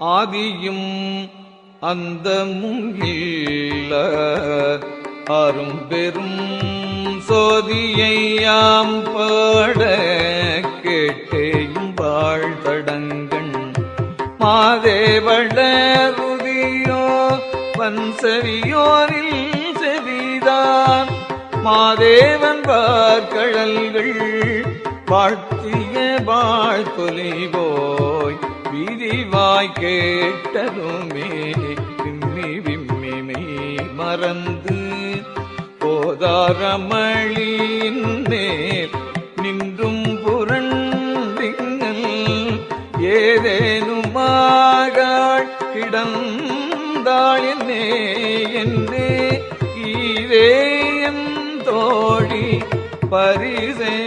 ஆதியும் அந்தமும் இல்ல அரும்பெரும் சோதியையாம் பாட கேட்டேயும் வாழ்தடங்கண். மாதேவளருதியோ வன்சரியோரில் செவிதான். மாதேவன் பார்க்கடல்கள் வாழ்த்திய வாழ்த்தொலிவோ விரிவாய் கேட்டதுமே விம்மி விம்மிமை மறந்து போதாரமளியின் மேல் நின்றும் புரண்டிங்கள் ஏதேனுமாக கிடந்தாள் என்று ஈரேயன் தோழி பரிசேலொரெம்பாவாய்